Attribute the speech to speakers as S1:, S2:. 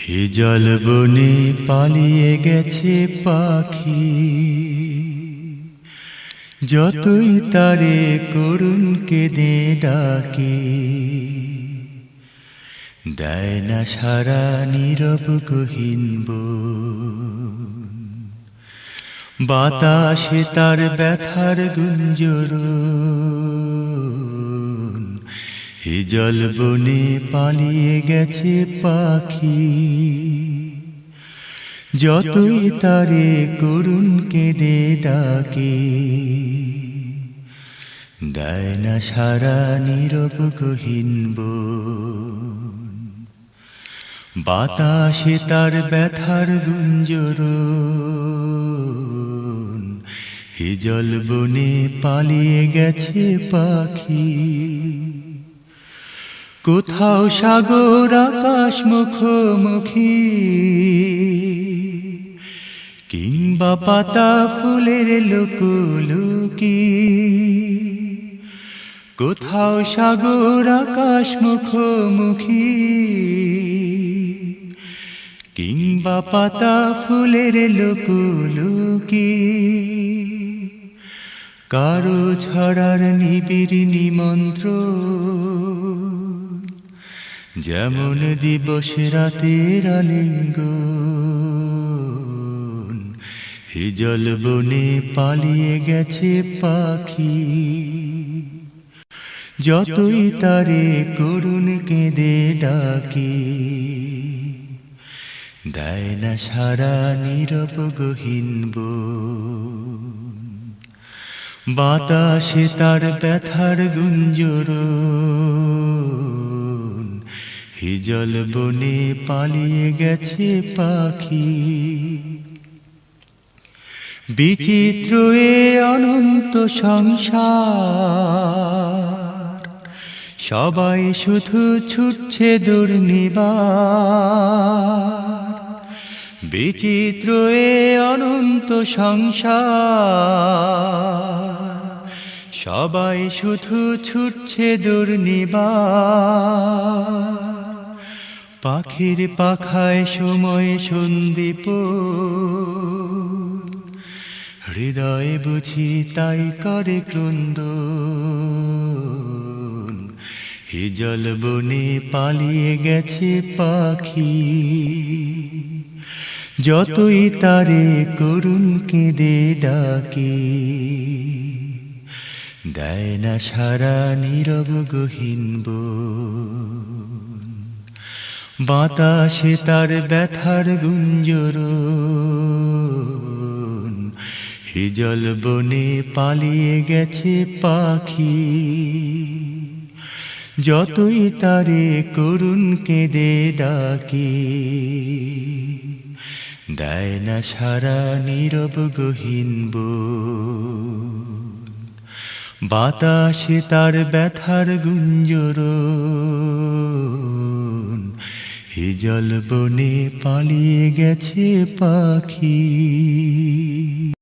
S1: হে জল বনে পালিয়ে গেছে পাখি। যতই তারে করুণ কেঁদে ডাকে, দেয় না সারা নীরব গহীন বাতাসে তার ব্যথার গুঞ্জর হে জল বনে পালিয়ে গেছে পাখি। যতই তারে করুণ কেঁদে ডাকে, দেয় না সারা নীরব গহীন বাতাসে তার ব্যথার গুঞ্জর হে জল বনে পালিয়ে গেছে পাখি। কোথাও সাগর, আকাশ, মুখোমুখি। কিংবা পাতা, ফুলের লোকলুকি। কোথাও সাগর, আকাশ, মুখোমুখি। কিংবা পাতা, ফুলের লোকলুকি। কারও ছড়ার নিবিড় নিমন্ত্রণ। যেমন দিবস রাতের আলিঙ্গন হে জল বনে পালিয়ে গেছে পাখি। যতই তারে করুণ কেঁদে ডাকি, দেয় না সারা নীরব গহীন বাতাসে তার ব্যথার গুঞ্জর হে জল বনে পালিয়ে গেছে পাখি। বিচিত্র এ অনন্ত সংসার। সবাই শুধু ছুটছে দুর্নিবার। বিচিত্র এ অনন্ত সংসার। সবাই শুধু ছুটছে দুর্নিবার। পাখির পাখায় সময় সন্দীপ। হৃদয় বুঝি তাই করে ক্রন্দ হে জল বনে পালিয়ে গেছে পাখি। যতই তারে করুণ কেঁদে ডাকি। দেয় না সারা নীরব গহীন বন। বাতাসে তার ব্যথার গুঞ্জর হে জল বনে পালিয়ে গেছে পাখি। যতই তারে করুণ কেঁদে ডাকি, দেয় না সারা নীরব গহীন বাতাসে তার ব্যথার গুঞ্জর হে জল বনে পালিয়ে গেছে পাখি।